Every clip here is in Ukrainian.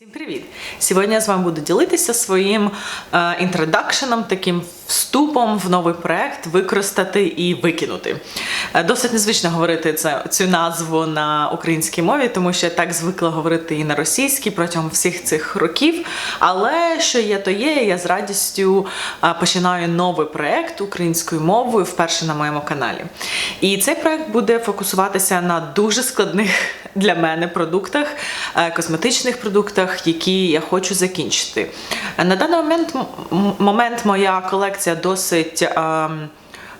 Всім привіт! Сьогодні я з вами буду ділитися своїм е, інтродакшеном, таким вступом в новий проект використати і викинути. Е, досить незвично говорити це, цю назву на українській мові, тому що я так звикла говорити і на російській протягом всіх цих років. Але що є, то є. Я з радістю е, починаю новий проект українською мовою вперше на моєму каналі. І цей проект буде фокусуватися на дуже складних для мене продуктах, е, косметичних продуктах, які я хочу закінчити. На даний момент, момент моя колекція досить. ем,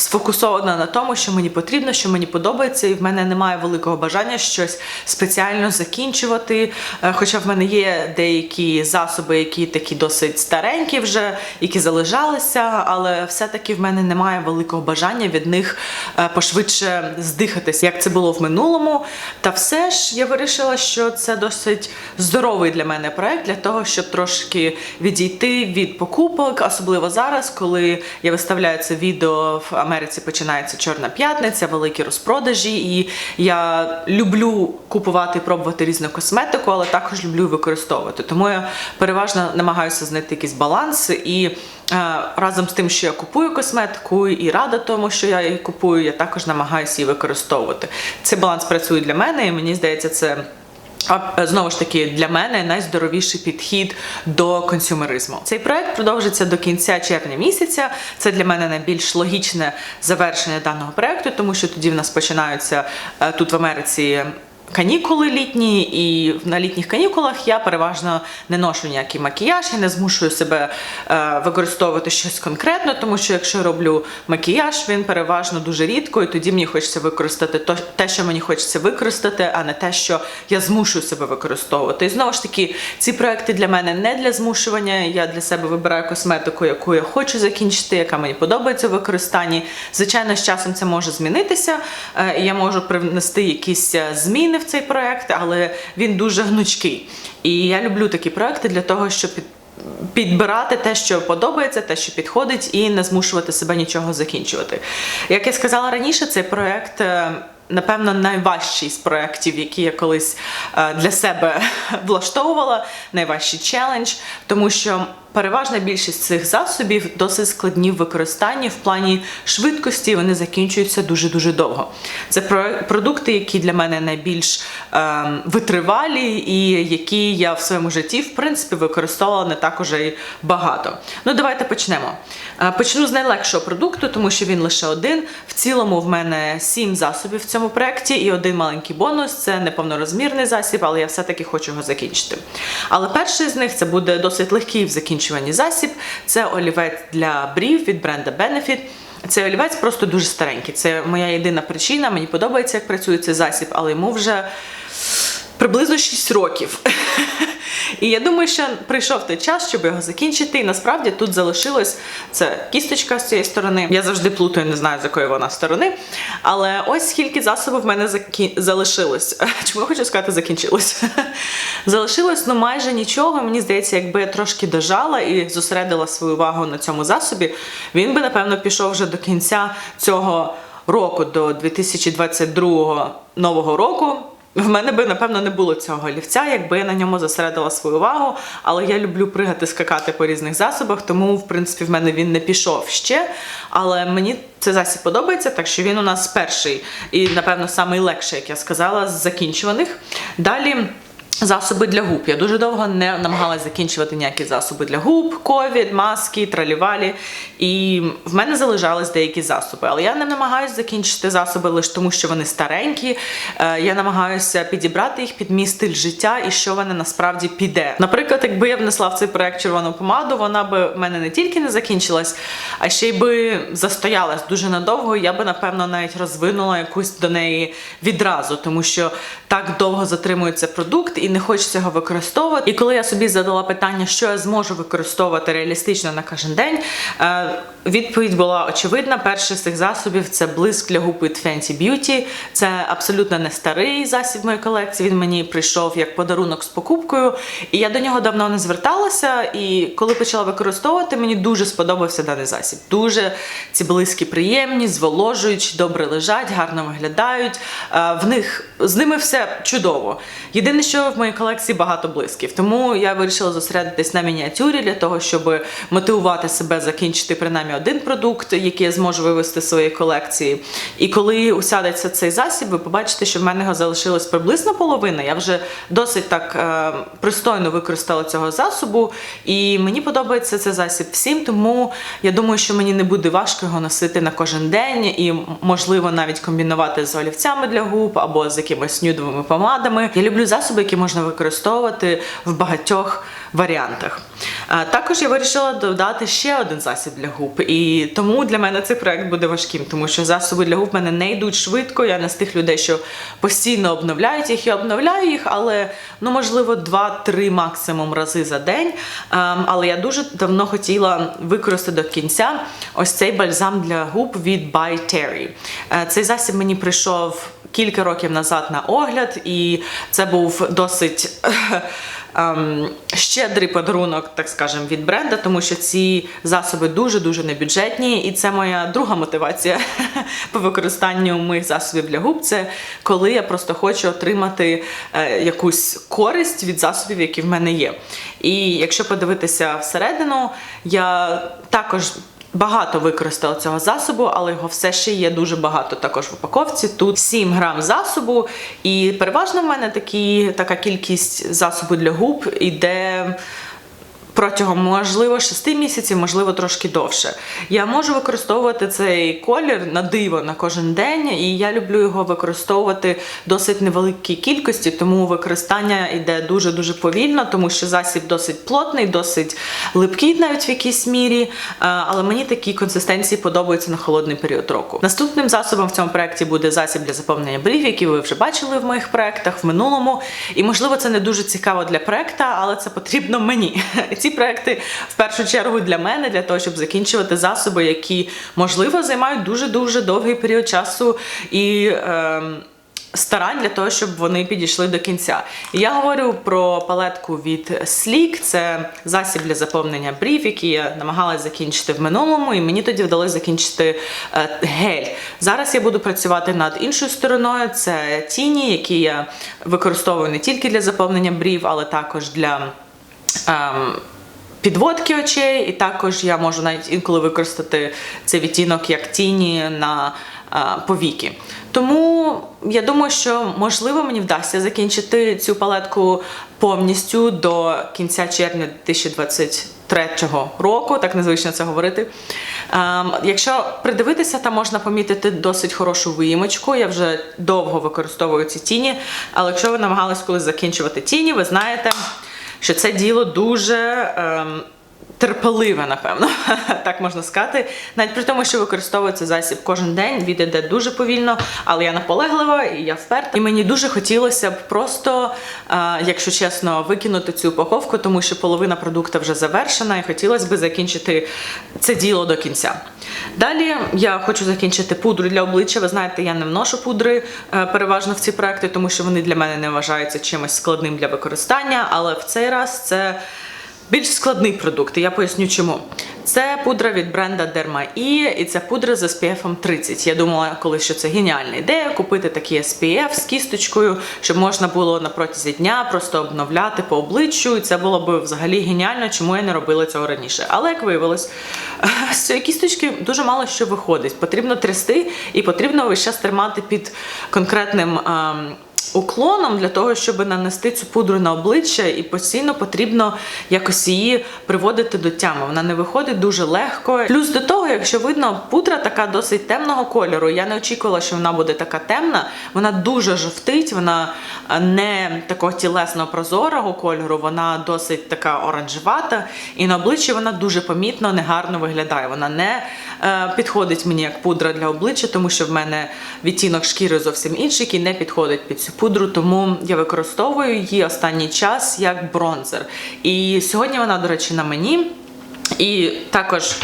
Сфокусована на тому, що мені потрібно, що мені подобається, і в мене немає великого бажання щось спеціально закінчувати. Е, Хоча в мене є деякі засоби, які такі досить старенькі вже, які залежалися, але все-таки в мене немає великого бажання від них е, пошвидше здихатись, як це було в минулому. Та все ж я вирішила, що це досить здоровий для мене проект для того, щоб трошки відійти від покупок, особливо зараз, коли я виставляю це відео в Америці. Починається Чорна п'ятниця, великі розпродажі, і я люблю купувати і пробувати різну косметику, але також люблю використовувати. Тому я переважно намагаюся знайти якийсь баланс і. е, Разом з тим, що я купую косметику і рада тому, що я її купую, я також намагаюся її використовувати. Цей баланс працює для мене, і мені здається, це а е, знову ж таки для мене найздоровіший підхід до консюмеризму. Цей проект продовжиться до кінця червня місяця. Це для мене найбільш логічне завершення даного проекту, тому що тоді в нас починаються е, тут в Америці. Канікули літні, і на літніх канікулах я переважно не ношу ніякий макіяж, я не змушую себе е, використовувати щось конкретно, тому що якщо роблю макіяж, він переважно дуже рідко, і тоді мені хочеться використати те, що мені хочеться використати, а не те, що я змушую себе використовувати. І знову ж таки, ці проекти для мене не для змушування. Я для себе вибираю косметику, яку я хочу закінчити, яка мені подобається в використанні. Звичайно, з часом це може змінитися. е, і Я можу привнести якісь е, зміни в цей проект, але він дуже гнучкий. І я люблю такі проекти для того, щоб під підбирати те, що подобається, те, що підходить, і не змушувати себе нічого закінчувати. Як я сказала раніше, цей проект. е, Напевно, найважчий з проєктів, які я колись е, для себе влаштовувала, найважчий челендж, тому що переважна більшість цих засобів досить складні в використанні в плані швидкості, вони закінчуються дуже-дуже довго. Це про- продукти, які для мене найбільш ем, витривалі, і які я в своєму житті, в принципі, використовувала не так уже й багато. Ну, давайте почнемо. Е, Почну з найлегшого продукту, тому що він лише один. В цілому в мене сім засобів в цьому проєкті, і один маленький бонус це неповнорозмірний засіб, але я все-таки хочу його закінчити. Але перший з них це буде досить легкий в закінчуванні засіб. Це олівець для брів від бренда Benefit. Цей олівець просто дуже старенький. Це моя єдина причина. Мені подобається, як працює цей засіб, але йому вже приблизно 6 років. І я думаю, що прийшов той час, щоб його закінчити. І насправді тут залишилось це кісточка з цієї сторони. Я завжди плутаю, не знаю, з якої вона сторони. Але ось скільки засобів в мене закі... залишилось. Чому я хочу сказати, закінчилось? залишилось ну майже нічого. Мені здається, якби я трошки дожала і зосередила свою увагу на цьому засобі, він би, напевно, пішов вже до кінця цього року, до 2022 нового року. В мене би, напевно, не було цього олівця, якби я на ньому зосередила свою увагу. Але я люблю пригати, скакати по різних засобах, тому, в принципі, в мене він не пішов ще. Але мені цей засіб подобається, так що він у нас перший і, напевно, найлегший, як я сказала, з закінчуваних. Далі. Засоби для губ. Я дуже довго не намагалась закінчувати ніякі засоби для губ, ковід, маски, тралівалі. І в мене залишались деякі засоби. Але я не намагаюся закінчити засоби лише тому, що вони старенькі. Е, Я намагаюся підібрати їх під мій стиль життя і що вони насправді піде. Наприклад, якби я внесла в цей проект червону помаду, вона би в мене не тільки не закінчилась, а ще й би застоялась дуже надовго. Я би напевно навіть розвинула якусь до неї відразу, тому що так довго затримується продукт і не хочеться його використовувати. І коли я собі задала питання, що я зможу використовувати реалістично на кожен день, е, відповідь була очевидна. Перший з цих засобів це блиск для губ від Fenty Beauty. Це абсолютно не старий засіб моєї колекції. Він мені прийшов як подарунок з покупкою, і я до нього давно не зверталася. І коли почала використовувати, мені дуже сподобався даний засіб. Дуже ці блиски приємні, зволожуючі, добре лежать, гарно виглядають. Е, В них з ними все чудово. Єдине, що в моїй колекції багато блисків. Тому я вирішила зосередитись на мініатюрі для того, щоб мотивувати себе закінчити принаймні один продукт, який я зможу вивести з своєї колекції. І коли усядеться цей засіб, ви побачите, що в мене його залишилось приблизно половина. Я вже досить так е, пристойно використала цього засобу, і мені подобається цей засіб всім, тому я думаю, що мені не буде важко його носити на кожен день і можливо навіть комбінувати з олівцями для губ або з якимись нюдовими помадами. Я люблю засоби, які можна використовувати в багатьох варіантах. Також я вирішила додати ще один засіб для губ, і тому для мене цей проект буде важким, тому що засоби для губ в мене не йдуть швидко. Я не з тих людей, що постійно обновляють їх. Я обновляю їх, але ну можливо 2-3 максимум рази за день. Але я дуже давно хотіла використати до кінця ось цей бальзам для губ від By Terry. Цей засіб мені прийшов кілька років назад на огляд, і це був досить. ем, щедрий подарунок, так скажемо, від бренда, тому що ці засоби дуже дуже небюджетні, і це моя друга мотивація по використанню моїх засобів для губ. Це коли я просто хочу отримати е, якусь користь від засобів, які в мене є. І якщо подивитися всередину, я також. Багато використала цього засобу, але його все ще є дуже багато також в упаковці. Тут 7 грам засобу, і переважно в мене такі, така кількість засобу для губ іде. Протягом можливо 6 місяців, можливо, трошки довше. Я можу використовувати цей колір на диво на кожен день, і я люблю його використовувати досить невеликій кількості, тому використання йде дуже дуже повільно, тому що засіб досить плотний, досить липкий навіть в якійсь мірі. Е, Але мені такі консистенції подобаються на холодний період року. Наступним засобом в цьому проєкті буде засіб для заповнення брів, який ви вже бачили в моїх проєктах в минулому. І можливо, це не дуже цікаво для проєкта, але це потрібно мені. Ці проекти в першу чергу для мене, для того, щоб закінчувати засоби, які можливо займають дуже дуже довгий період часу і. ем, Старань для того, щоб вони підійшли до кінця. Я говорю про палетку від Sleek. Це засіб для заповнення брів, який я намагалась закінчити в минулому, і мені тоді вдалося закінчити е, гель. Зараз я буду працювати над іншою стороною. Це тіні, які я використовую не тільки для заповнення брів, але також для. Підводки очей, і також я можу навіть інколи використати цей відтінок як тіні на а, повіки. Тому я думаю, що можливо мені вдасться закінчити цю палетку повністю до кінця червня 2023 року, так незвично це говорити. Ем, якщо придивитися, там можна помітити досить хорошу виїмочку. Я вже довго використовую ці тіні, але якщо ви намагались колись закінчувати тіні, ви знаєте що це діло дуже ем, терпеливе, напевно, так можна сказати. Навіть при тому, що використовується засіб кожен день, він іде дуже повільно, але я наполеглива і я вперта. І мені дуже хотілося б просто, е, якщо чесно, викинути цю упаковку, тому що половина продукту вже завершена, і хотілося б закінчити це діло до кінця. Далі я хочу закінчити пудру для обличчя. Ви знаєте, я не вношу пудри е, переважно в ці проекти, тому що вони для мене не вважаються чимось складним для використання, але в цей раз це більш складний продукт, я поясню чому. Це пудра від бренда Derma E, і це пудра з SPF 30. Я думала, колись що це геніальна ідея купити такий SPF з кісточкою, щоб можна було на протязі дня просто обновляти по обличчю. І це було б взагалі геніально, чому я не робила цього раніше. Але як виявилось, з цієї кісточки дуже мало що виходить. Потрібно трясти і потрібно весь час тримати під конкретним. ем, уклоном для того, щоб нанести цю пудру на обличчя, і постійно потрібно якось її приводити до тями. Вона не виходить дуже легко. Плюс до того, якщо видно, пудра така досить темного кольору. Я не очікувала, що вона буде така темна. Вона дуже жовтить, вона е, не такого тілесного прозорого кольору, вона досить така оранжевата, і на обличчі вона дуже помітно, негарно виглядає. Вона не е, підходить мені як пудра для обличчя, тому що в мене відтінок шкіри зовсім інший, який не підходить під цю пудру, тому я використовую її останній час як бронзер. І сьогодні вона, до речі, на мені. І також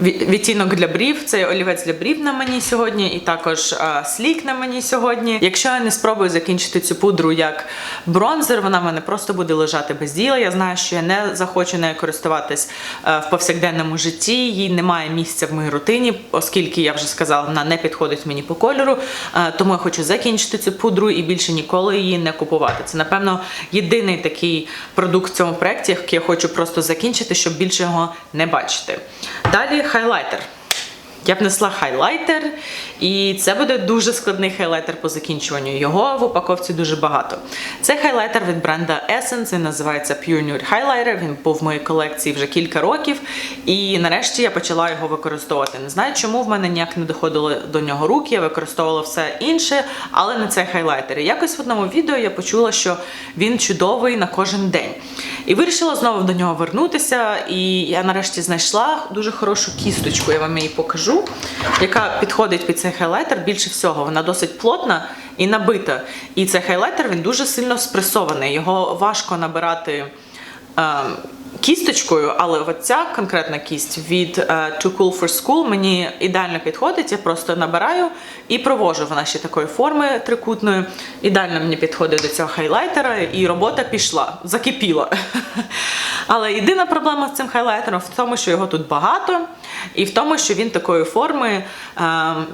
відтінок для брів. Це олівець для брів на мені сьогодні, і також е, слік на мені сьогодні. Якщо я не спробую закінчити цю пудру як бронзер, вона в мене просто буде лежати без діла. Я знаю, що я не захочу нею користуватись е, в повсякденному житті. Їй немає місця в моїй рутині, оскільки я вже сказала, вона не підходить мені по кольору. Е, Тому я хочу закінчити цю пудру і більше ніколи її не купувати. Це, напевно, єдиний такий продукт в цьому проєкті, який я хочу просто закінчити, щоб більше його не бачити. Далі хайлайтер. Я б несла хайлайтер, і це буде дуже складний хайлайтер по закінчуванню. Його в упаковці дуже багато. Це хайлайтер від бренда Essence, він називається Pure Nude Highlighter. Він був в моїй колекції вже кілька років, і нарешті я почала його використовувати. Не знаю, чому в мене ніяк не доходили до нього руки, я використовувала все інше, але не цей хайлайтер. І якось в одному відео я почула, що він чудовий на кожен день. І вирішила знову до нього вернутися. І я нарешті знайшла дуже хорошу кісточку. Я вам її покажу, яка підходить під цей хайлайтер більше всього. Вона досить плотна і набита. І цей хайлайтер він дуже сильно спресований. Його важко набирати. е, Кісточкою, але оця конкретна кість від е, Too Cool for School мені ідеально підходить. Я просто набираю і провожу. Вона ще такої форми трикутної. Ідеально мені підходить до цього хайлайтера, і робота пішла, закипіла. Але єдина проблема з цим хайлайтером в тому, що його тут багато, і в тому, що він такої форми, е,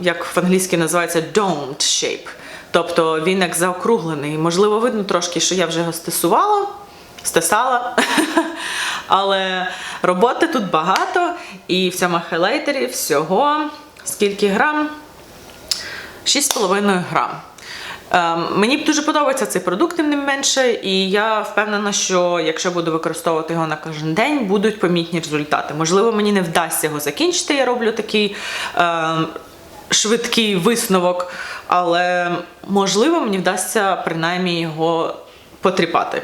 як в англійській називається domed shape. Тобто він як заокруглений. Можливо, видно трошки, що я вже його стесувала стесала. Але роботи тут багато, і в цьому хайлайтері всього скільки грам? 6,5 грам. Ем, Мені дуже подобається цей продукт, тим не менше, і я впевнена, що якщо буду використовувати його на кожен день, будуть помітні результати. Можливо, мені не вдасться його закінчити. Я роблю такий ем, швидкий висновок, але можливо, мені вдасться принаймні його потріпати.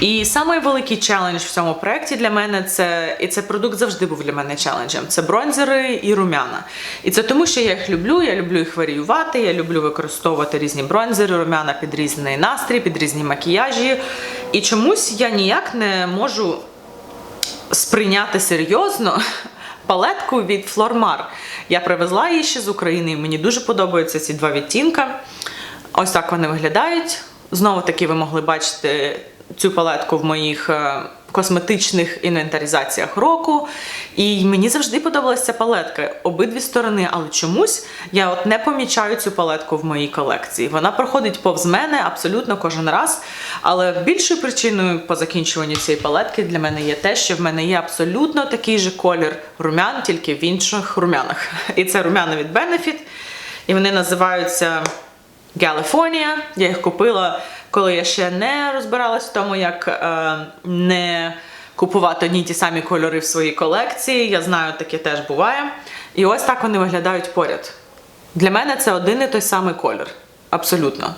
І самий великий челендж в цьому проєкті для мене це, і цей продукт завжди був для мене челенджем. Це бронзери і румяна. І це тому, що я їх люблю, я люблю їх варіювати, я люблю використовувати різні бронзери, румяна під різний настрій, під різні макіяжі. І чомусь я ніяк не можу сприйняти серйозно палетку від Flormar. Я привезла її ще з України, і мені дуже подобаються ці два відтінка. Ось так вони виглядають. Знову таки, ви могли бачити цю палетку в моїх е, косметичних інвентаризаціях року. І мені завжди подобалася палетка обидві сторони, але чомусь я от не помічаю цю палетку в моїй колекції. Вона проходить повз мене абсолютно кожен раз. Але більшою причиною по закінчуванню цієї палетки для мене є те, що в мене є абсолютно такий же колір румян, тільки в інших румянах. І це румяна від Benefit. І вони називаються California. Я їх купила, коли я ще не розбиралась в тому, як е, не купувати одні ті самі кольори в своїй колекції. Я знаю, таке теж буває. І ось так вони виглядають поряд. Для мене це один і той самий колір. Абсолютно.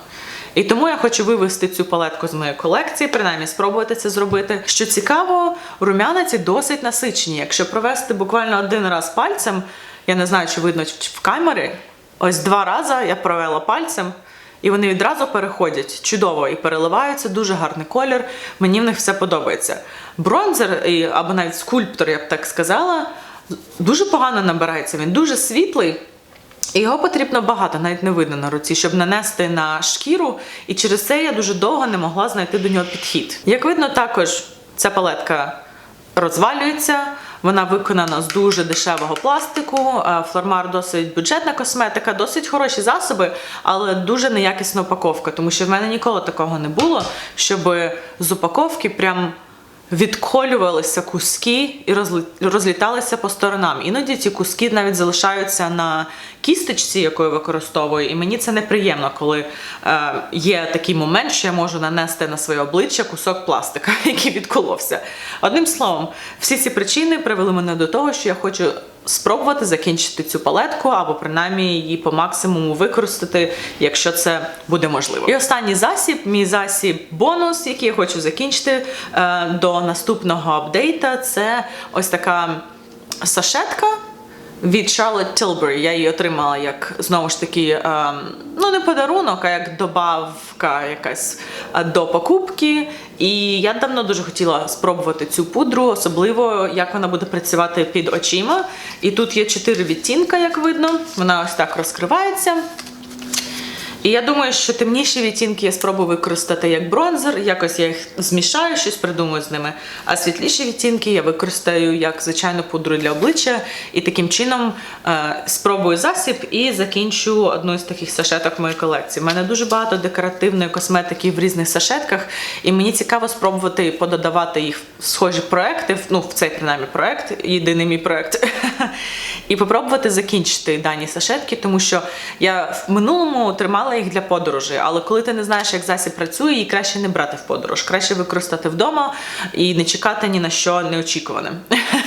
І тому я хочу вивести цю палетку з моєї колекції, принаймні спробувати це зробити. Що цікаво, румяна досить насичені. Якщо провести буквально один раз пальцем, я не знаю, чи видно в камері, ось два рази я провела пальцем. І вони відразу переходять чудово і переливаються, дуже гарний колір. Мені в них все подобається. Бронзер або навіть скульптор, я б так сказала, дуже погано набирається. Він дуже світлий. І його потрібно багато, навіть не видно на руці, щоб нанести на шкіру, і через це я дуже довго не могла знайти до нього підхід. Як видно, також ця палетка розвалюється, вона виконана з дуже дешевого пластику. Е, Флормар досить бюджетна косметика, досить хороші засоби, але дуже неякісна упаковка, тому що в мене ніколи такого не було, щоб з упаковки прям відколювалися куски і розлі- розліталися по сторонам. Іноді ці куски навіть залишаються на кісточці, яку я використовую, і мені це неприємно, коли е, є такий момент, що я можу нанести на своє обличчя кусок пластика, який відколовся. Одним словом, всі ці причини привели мене до того, що я хочу спробувати закінчити цю палетку або принаймні її по максимуму використати, якщо це буде можливо. І останній засіб, мій засіб бонус, який я хочу закінчити е, до наступного апдейта, це ось така сашетка. Від Charlotte Tilbury. Я її отримала як знову ж таки, ем, ну не подарунок, а як добавка якась е, до покупки. І я давно дуже хотіла спробувати цю пудру, особливо як вона буде працювати під очима. І тут є чотири відтінка, як видно. Вона ось так розкривається. І я думаю, що темніші відтінки я спробую використати як бронзер, якось я їх змішаю, щось придумаю з ними. А світліші відтінки я використаю як звичайну пудру для обличчя, і таким чином е, спробую засіб і закінчу одну з таких сашеток моїй колекції. У мене дуже багато декоративної косметики в різних сашетках, і мені цікаво спробувати пододавати їх в схожі проекти, ну в цей принаймні проект, єдиний мій проект, і попробувати закінчити дані сашетки, тому що я в минулому тримала їх для подорожі, але коли ти не знаєш, як засіб працює, її краще не брати в подорож, краще використати вдома і не чекати ні на що неочікуване,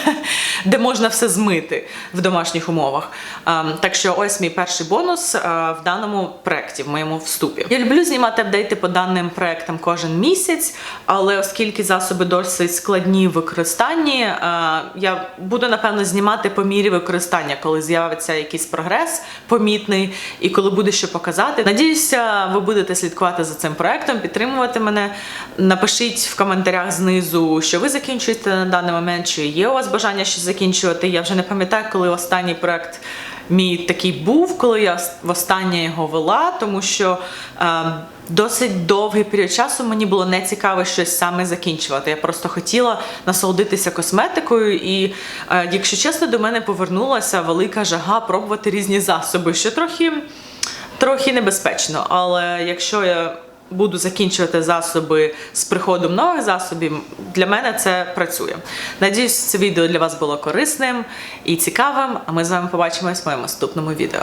де можна все змити в домашніх умовах. Ем, Так що ось мій перший бонус е, в даному проекті, в моєму вступі. Я люблю знімати апдейти по даним проектам кожен місяць, але оскільки засоби досить складні в використанні, е, я буду напевно знімати по мірі використання, коли з'явиться якийсь прогрес помітний і коли буде що показати. Надіюся, ви будете слідкувати за цим проектом, підтримувати мене. Напишіть в коментарях знизу, що ви закінчуєте на даний момент, чи є у вас бажання щось закінчувати. Я вже не пам'ятаю, коли останній проект мій такий був, коли я востаннє його вела, тому що е, досить довгий період часу мені було не цікаво щось саме закінчувати. Я просто хотіла насолодитися косметикою, і, е, якщо чесно, до мене повернулася велика жага пробувати різні засоби, що трохи, трохи небезпечно. Але якщо я буду закінчувати засоби з приходом нових засобів, для мене це працює. Надіюсь, це відео для вас було корисним і цікавим. А ми з вами побачимось в моєму наступному відео.